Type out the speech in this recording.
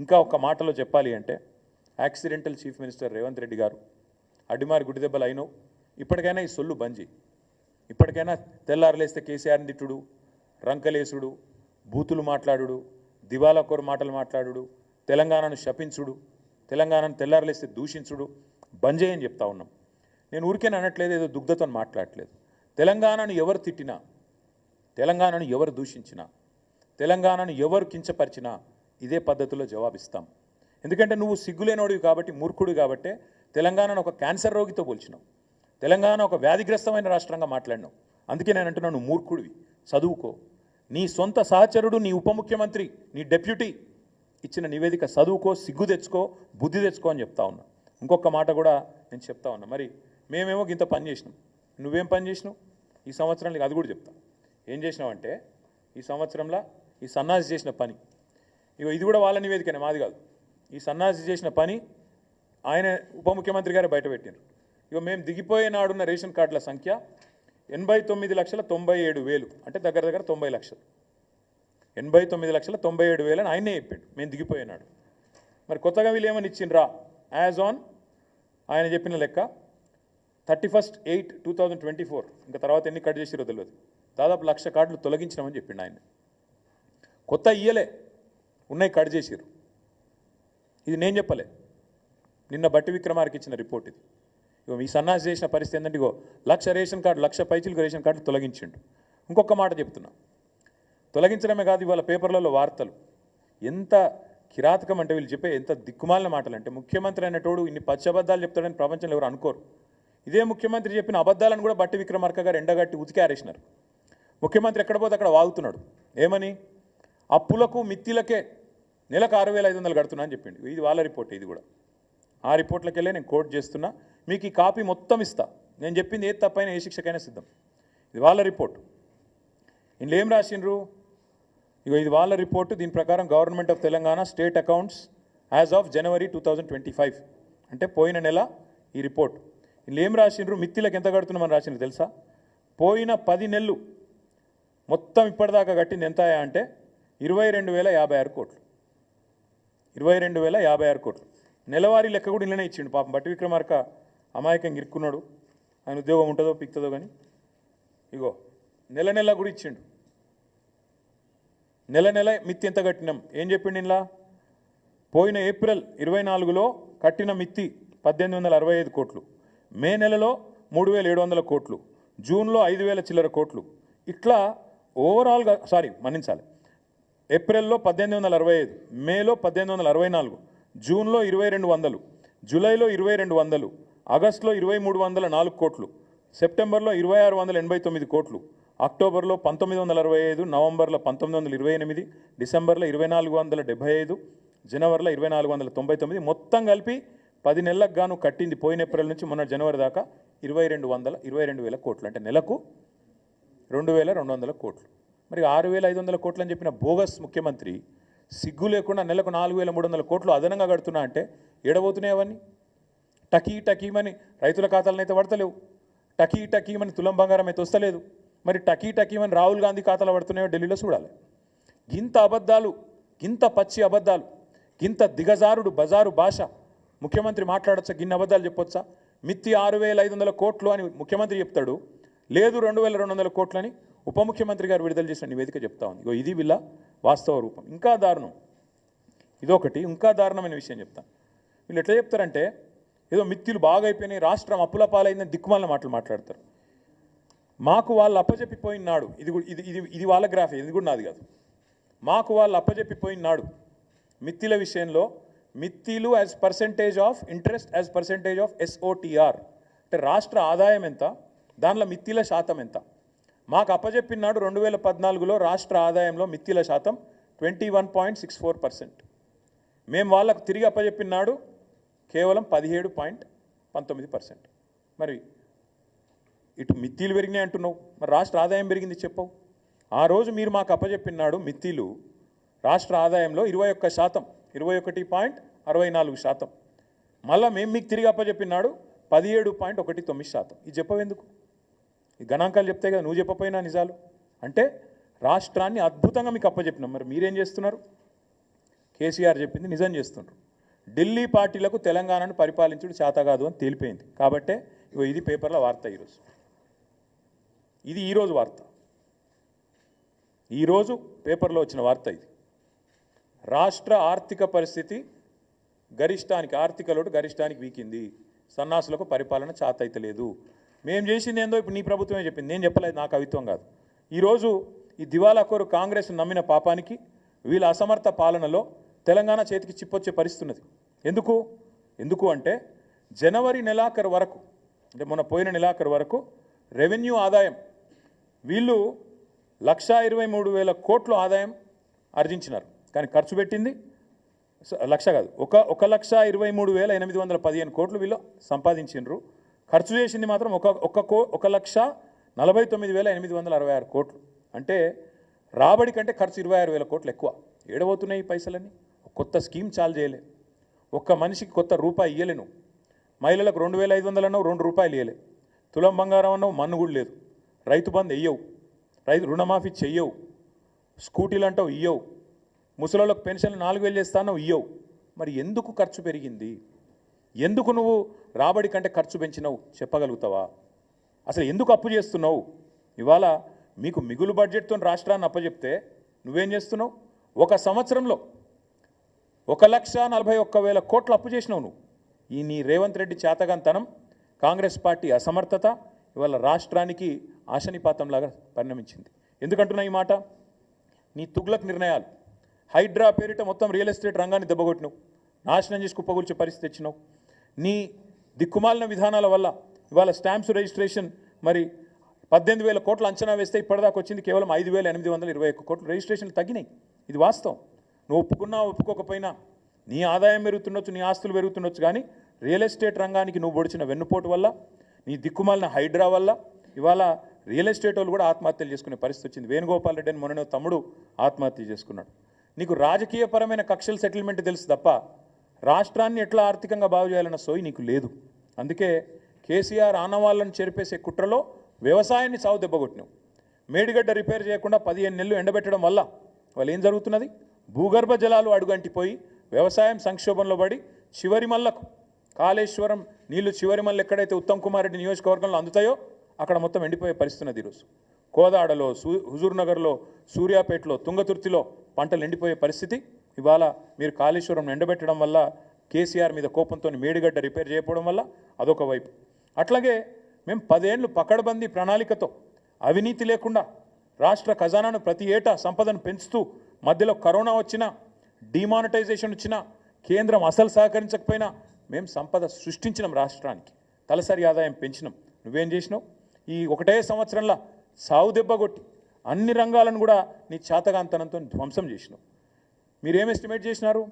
ఇంకా ఒక మాటలో చెప్పాలి అంటే accidental chief minister Revanth Reddy గారు అడ్డిమారి గుడి దెబ్బలు అయినవు. ఇప్పటికైనా ఈ సొల్లు బంజీ. ఇప్పటికైనా తెల్లారలేస్తే కేసీఆర్ని తిట్టుడు రంకలేసుడు బూతులు మాట్లాడుడు దివాలాకోరు మాటలు మాట్లాడుడు తెలంగాణను శపించుడు తెలంగాణను తెల్లారలేస్తే దూషించుడు బంజే అని చెప్తా ఉన్నాం. నేను ఊరికేనే అనట్లేదు ఏదో దుగ్ధతో మాట్లాడట్లేదు. తెలంగాణను ఎవరు తిట్టినా తెలంగాణను ఎవరు దూషించినా తెలంగాణను ఎవరు కించపరిచినా ఇదే పద్ధతిలో జవాబిస్తాం. ఎందుకంటే నువ్వు సిగ్గులేనోడివి కాబట్టి మూర్ఖుడు కాబట్టే తెలంగాణను ఒక క్యాన్సర్ రోగితో పోల్చినావు. తెలంగాణ ఒక వ్యాధిగ్రస్తమైన రాష్ట్రంగా మాట్లాడినావు. అందుకే నేను అంటున్నాను మూర్ఖుడివి. చదువుకో. నీ సొంత సహచరుడు నీ ఉప ముఖ్యమంత్రి నీ డెప్యూటీ ఇచ్చిన నివేదిక చదువుకో సిగ్గు తెచ్చుకో బుద్ధి తెచ్చుకో అని చెప్తా ఉన్నా. ఇంకొక మాట కూడా నేను చెప్తా ఉన్నా. మరి మేమేమో ఇంత పని చేసినాం. నువ్వేం పని చేసినావు? ఈ సంవత్సరం నీకు అది కూడా చెప్తా. ఏం చేసినావంటే ఈ సంవత్సరంలో ఈ సన్నాసి చేసిన పని ఇగో ఇది కూడా వాళ్ళ నివేదికనే మాది కాదు. ఈ సన్నాసి చేసిన పని ఆయన ఉప ముఖ్యమంత్రి గారే బయటపెట్టారు ఇగో మేము దిగిపోయే నాడున్న రేషన్ కార్డుల సంఖ్య ఎనభై తొమ్మిది లక్షల తొంభై ఏడు వేలు అంటే దగ్గర దగ్గర తొంభై లక్షలు. ఎనభై తొమ్మిది లక్షల తొంభై ఏడు వేలు అని ఆయనే చెప్పిండు మేము దిగిపోయినాడు మరి కొత్తగా వీళ్ళు ఏమని ఇచ్చిండ్రా? యాజ్ ఆన్ ఆయన చెప్పిన లెక్క thirty first eight two thousand twenty four ఇంకా తర్వాత ఎన్ని కట్ చేసిరో తెలియదు దాదాపు లక్ష కార్డులు తొలగించినామని చెప్పిండు ఆయన. కొత్త ఇయ్యలే. ఉన్నాయి కట్ చేసిరు ఇది నేను చెప్పలే. నిన్న బట్టి విక్రమార్కి ఇచ్చిన రిపోర్ట్ ఇది. ఇగో మీ సన్నాసి చేసిన పరిస్థితి ఏంటంటే ఇగో లక్ష రేషన్ కార్డు లక్ష పైచిలకు రేషన్ కార్డు తొలగించిండు. ఇంకొక మాట చెప్తున్నా. తొలగించడమే కాదు ఇవాళ పేపర్లలో వార్తలు. ఎంత కిరాతకం అంటే వీళ్ళు చెప్పే ఎంత దిక్కుమాలిన మాటలు అంటే ముఖ్యమంత్రి అనేటోడు ఇన్ని పచ్చి అబద్ధాలు చెప్తాడని ప్రపంచంలో ఎవరు అనుకోరు. ఇదే ముఖ్యమంత్రి చెప్పిన అబద్ధాలను కూడా బట్టి విక్రమార్క గారు ఎండగట్టి ఉతికారేసినారు ముఖ్యమంత్రి ఎక్కడ పోతే అక్కడ వాగుతున్నాడు. ఏమని? అప్పులకు మిత్తిలకే నెలకు ఆరు వేల ఐదు వందలు కడుతున్నా అని చెప్పిండు. ఇది వాళ్ళ రిపోర్ట్ ఇది కూడా. ఆ రిపోర్ట్లకి వెళ్ళి నేను కోట్ చేస్తున్నా. మీకు ఈ కాపీ మొత్తం ఇస్తా. నేను చెప్పింది ఏది తప్పైనా ఏ శిక్షకైనా సిద్ధం. ఇది వాళ్ళ రిపోర్ట్. ఇందులో ఏం రాసిండ్రు? ఇక ఇది వాళ్ళ రిపోర్టు. దీని ప్రకారం government of Telangana state accounts as of January two twenty five. అంటే పోయిన నెల ఈ రిపోర్ట్. ఇందులో ఏం రాసిండ్రు? మిత్తిలకు ఎంత కడుతున్నామని రాసిండ్రు తెలుసా? పోయిన పది నెలలు మొత్తం ఇప్పటిదాకా కట్టింది ఎంత అంటే ఇరవై రెండు వేల యాభై ఆరు కోట్లు. ఇరవై రెండు వేల యాభై ఆరు కోట్లు. నెలవారీ లెక్క కూడా ఇళ్ళనే ఇచ్చిండు. పాపం బట్టి విక్రమార్క అమాయకంగా ఇరుక్కున్నాడు. ఆయన ఉద్యోగం ఉంటుందో పిక్తుందో కానీ ఇగో నెల నెల కూడా ఇచ్చిండు. నెల నెల మిత్తి ఎంత కట్టినాం? ఏం చెప్పిండు ఇలా పోయిన ఏప్రిల్ ఇరవై నాలుగులో కట్టిన మిత్తి పద్దెనిమిది వందల అరవై ఐదు కోట్లు. మే నెలలో మూడు వేల ఏడు వందల కోట్లు. జూన్లో ఐదు వేల చిల్లర కోట్లు. ఇట్లా ఓవరాల్గా సారీ మన్నించాలి. ఏప్రిల్లో పద్దెనిమిది వందల అరవై ఐదు మేలో పద్దెనిమిది వందల అరవై నాలుగు జూన్లో ఇరవై రెండు వందలు జూలైలో ఇరవై రెండు వందలు ఆగస్టులో ఇరవై మూడు వందల నాలుగు కోట్లు సెప్టెంబర్లో ఇరవై ఆరు వందల ఎనభై తొమ్మిది కోట్లు అక్టోబర్లో పంతొమ్మిది వందల అరవై ఐదు నవంబర్లో పంతొమ్మిది వందల ఇరవై ఎనిమిది డిసెంబర్లో ఇరవై నాలుగు వందల డెబ్బై ఐదు జనవరిలో ఇరవై నాలుగు వందల తొంభై తొమ్మిది మొత్తం కలిపి పది నెలలకు గాను కట్టింది పోయిన ఏప్రిల్ నుంచి మొన్న జనవరి దాకా ఇరవై రెండు వందల ఇరవై రెండు వేల కోట్లు. అంటే నెలకు రెండు వేల రెండు వందల కోట్లు. మరి ఆరు వేల ఐదు వందల కోట్లు అని చెప్పిన బోగస్ ముఖ్యమంత్రి సిగ్గు లేకుండా నెలకు నాలుగు వేల మూడు వందల కోట్లు అదనంగా కడుతున్నా అంటే ఏడబోతున్నాయి అవన్నీ. టకీ టకీమని రైతుల ఖాతాలను అయితే పడతలేవు. టకీ టకీమని తులం బంగారం అయితే వస్తలేదు. మరి టకీ టకీమని రాహుల్ గాంధీ ఖాతాలో పడుతున్నాయో ఢిల్లీలో చూడాలి. గింత అబద్ధాలు గింత పచ్చి అబద్ధాలు గింత దిగజారుడు బజారు భాష ముఖ్యమంత్రి మాట్లాడొచ్చా? గిన్నె అబద్ధాలు చెప్పొచ్చా? మిత్తి ఆరు వేల ఐదు వందల కోట్లు అని ముఖ్యమంత్రి చెప్తాడు. లేదు రెండు వేల రెండు వందల కోట్లు అని ఉప ముఖ్యమంత్రి గారు విడుదల చేసిన నివేదిక చెప్తా ఉంది. ఇగో ఇది వీళ్ళ వాస్తవ రూపం. ఇంకా దారుణం. ఇదొకటి. ఇంకా దారుణమైన విషయం చెప్తాను వీళ్ళు ఎట్లా చెప్తారంటే ఏదో మిత్తిలు బాగా అయిపోయినాయి రాష్ట్రం అప్పుల పాలైందని దిక్కుమాలిన మాటలు మాట్లాడతారు. మాకు వాళ్ళు అప్పజెప్పిపోయినాడు ఇది కూడా- ఇది ఇది ఇది వాళ్ళ గ్రాఫ్ ఇది కూడా నాది కాదు. మాకు వాళ్ళు అప్పజెప్పిపోయినాడు మిత్తిల విషయంలో మిత్తిలు as percentage of interest as percentage of SOTR అంటే రాష్ట్ర ఆదాయం ఎంత దానిలో మిత్తిల శాతం ఎంత మాకు అప్పజెప్పినాడు రెండు వేల పద్నాలుగులో రాష్ట్ర ఆదాయంలో మిత్తిల శాతం twenty one point six four percent. మేము వాళ్ళకు తిరిగి అప్పజెప్పినాడు కేవలం పదిహేడు పాయింట్ పంతొమ్మిది పర్సెంట్. మరి ఇటు మిత్తీలు పెరిగినాయి అంటున్నావు మరి రాష్ట్ర ఆదాయం పెరిగింది చెప్పవు. ఆ రోజు మీరు మాకు అప్పజెప్పినాడు మిత్తీలు రాష్ట్ర ఆదాయంలో ఇరవై ఒక్క శాతం ఇరవై ఒకటి పాయింట్ అరవై నాలుగు శాతం. మళ్ళీ మేము మీకు తిరిగి అప్పజెప్పినాడు పదిహేడు పాయింట్ ఒకటి తొమ్మిది శాతం. ఇది చెప్పవెందుకు? ఈ గణాంకాలు చెప్తే కదా నువ్వు చెప్పపోయినా నిజాలు. అంటే రాష్ట్రాన్ని అద్భుతంగా మీకు అప్పచెప్పినాం. మరి మీరేం చేస్తున్నారు? కేసీఆర్ చెప్పింది నిజం చేస్తున్నారు ఢిల్లీ పార్టీలకు తెలంగాణను పరిపాలించుడు చేత కాదు అని తేలిపోయింది. కాబట్టే ఇగో ఇది పేపర్ల వార్త ఈరోజు. ఇది ఈరోజు వార్త. ఈరోజు పేపర్లో వచ్చిన వార్త ఇది. రాష్ట్ర ఆర్థిక పరిస్థితి గరిష్టానికి ఆర్థిక లోటు గరిష్టానికి వీకింది. సన్నాసులకు పరిపాలన చాతైతలేదు. లేదు మేము చేసింది ఏందో ఇప్పుడు నీ ప్రభుత్వమే చెప్పింది. నేను చెప్పలేదు నా కవిత్వం కాదు. ఈరోజు ఈ దివాలా కోరు కాంగ్రెస్ నమ్మిన పాపానికి వీళ్ళ అసమర్థ పాలనలో తెలంగాణ చేతికి చిప్పొచ్చే పరిస్థితి ఉన్నది ఎందుకు? ఎందుకు అంటే జనవరి నెలాఖరు వరకు అంటే మొన్న పోయిన నెలాఖరు వరకు రెవెన్యూ ఆదాయం వీళ్ళు లక్షా ఇరవై మూడు వేల కోట్ల ఆదాయం ఆర్జించినారు. కానీ ఖర్చు పెట్టింది స- లక్ష కాదు. ఒక ఒక లక్ష ఇరవై మూడు వేల ఎనిమిది వందల పదిహేను కోట్లు వీళ్ళు సంపాదించిండ్రు. ఖర్చు చేసింది మాత్రం ఒక ఒక కో ఒక లక్ష నలభై తొమ్మిది వేల ఎనిమిది వందల అరవై ఆరు కోట్లు. అంటే రాబడి కంటే ఖర్చు ఇరవై ఆరు వేల కోట్లు ఎక్కువ. ఏడబోతున్నాయి ఈ పైసలన్నీ. కొత్త స్కీమ్ చాలు చేయలే. ఒక్క మనిషికి కొత్త రూపాయి ఇయ్యలే నువ్వు. మహిళలకు రెండు వేల ఐదు వందలు అన్నావు రెండు రూపాయలు ఇయ్యలే. తులం బంగారం అన్నావు మన్ను కూడా లేదు. రైతు బంద్ వెయ్యవు రైతు రుణమాఫీ చెయ్యవు. స్కూటీలు అంటావు ఇయ్యవు. ముసలోళ్ళకు పెన్షన్లు నాలుగు వేలు చేస్తానో ఇయ్యవు. మరి ఎందుకు ఖర్చు పెరిగింది? ఎందుకు నువ్వు రాబడి కంటే ఖర్చు పెంచినవు చెప్పగలుగుతావా? అసలు ఎందుకు అప్పు చేస్తున్నావు? ఇవాళ మీకు మిగులు బడ్జెట్తో రాష్ట్రాన్ని అప్పచెప్తే నువ్వేం చేస్తున్నావు? ఒక సంవత్సరంలో ఒక లక్ష నలభై ఒక్క వేల కోట్లు అప్పు చేసినావు నువ్వు. ఈ నీ రేవంత్ రెడ్డి చేతగాంతనం కాంగ్రెస్ పార్టీ అసమర్థత ఇవాళ రాష్ట్రానికి ఆశనిపాతంలాగా పరిణమించింది. ఎందుకంటున్నా ఈ మాట? నీ తుగ్లక్ నిర్ణయాలు. హైడ్రా పేరిట మొత్తం రియల్ ఎస్టేట్ రంగాన్ని దెబ్బగొట్టినావు నాశనం చేసి కుప్పగూల్చే పరిస్థితి తెచ్చినావు. నీ దిక్కుమాలిన విధానాల వల్ల ఇవాళ స్టాంప్స్ రిజిస్ట్రేషన్ మరి పద్దెనిమిది వేల కోట్లు అంచనా వేస్తే ఇప్పటిదాకా వచ్చింది కేవలం ఐదు వేల ఎనిమిది వందల ఇరవై ఒక్క కోట్లు రిజిస్ట్రేషన్లు తగ్గినాయి. ఇది వాస్తవం. నువ్వు ఒప్పుకున్నా ఒప్పుకోకపోయినా నీ ఆదాయం పెరుగుతుండొచ్చు నీ ఆస్తులు పెరుగుతుండొచ్చు కానీ రియల్ ఎస్టేట్ రంగానికి నువ్వు పొడిచిన వెన్నుపోటు వల్ల నీ దిక్కుమాలిన హైడ్రా వల్ల ఇవాళ రియల్ ఎస్టేట్ వాళ్ళు కూడా ఆత్మహత్యలు చేసుకునే పరిస్థితి వచ్చింది. వేణుగోపాల్ రెడ్డి అని మొన్న తమ్ముడు ఆత్మహత్య చేసుకున్నాడు. నీకు రాజకీయపరమైన కక్షల సెటిల్మెంట్ తెలుసు తప్ప రాష్ట్రాన్ని ఎట్లా ఆర్థికంగా బాగు చేయాలన్న సోయి నీకు లేదు. అందుకే కేసీఆర్ ఆనవాళ్ళను చెరిపేసే కుట్రలో వ్యవసాయాన్ని సాగు దెబ్బగొట్టినావు. మేడిగడ్డ రిపేర్ చేయకుండా పదిహేను నెలలు ఎండబెట్టడం వల్ల వాళ్ళు ఏం జరుగుతున్నది? భూగర్భ జలాలు అడుగంటిపోయి వ్యవసాయం సంక్షోభంలో పడి చివరి మల్లకు కాళేశ్వరం నీళ్ళు చివరిమల్ల ఎక్కడైతే ఉత్తమ్ కుమార్ రెడ్డి నియోజకవర్గంలో అందుతాయో అక్కడ మొత్తం ఎండిపోయే పరిస్థితి ఉన్నది ఈరోజు. కోదాడలో సూ హుజూర్నగర్లో సూర్యాపేటలో తుంగతుర్తిలో పంటలు ఎండిపోయే పరిస్థితి ఇవాళ మీరు కాళేశ్వరం ఎండబెట్టడం వల్ల కేసీఆర్ మీద కోపంతో మేడిగడ్డ రిపేర్ చేయకపోవడం వల్ల అదొక వైపు. అట్లాగే మేము పదేళ్ళు పకడ్బందీ ప్రణాళికతో అవినీతి లేకుండా రాష్ట్ర ఖజానాను ప్రతి ఏటా సంపదను పెంచుతూ మధ్యలో కరోనా వచ్చినా డిమానిటైజేషన్ వచ్చినా కేంద్రం అసలు సహకరించకపోయినా మేము సంపద సృష్టించినాం రాష్ట్రానికి. తలసరి ఆదాయం పెంచినాం. నువ్వేం చేసినావు? ఈ ఒకటే సంవత్సరంలో సావు దెబ్బ కొట్టి అన్ని రంగాలను కూడా నీ చేతగాంతనంతో ధ్వంసం చేసినావు. మీరేం ఎస్టిమేట్ చేసినారు?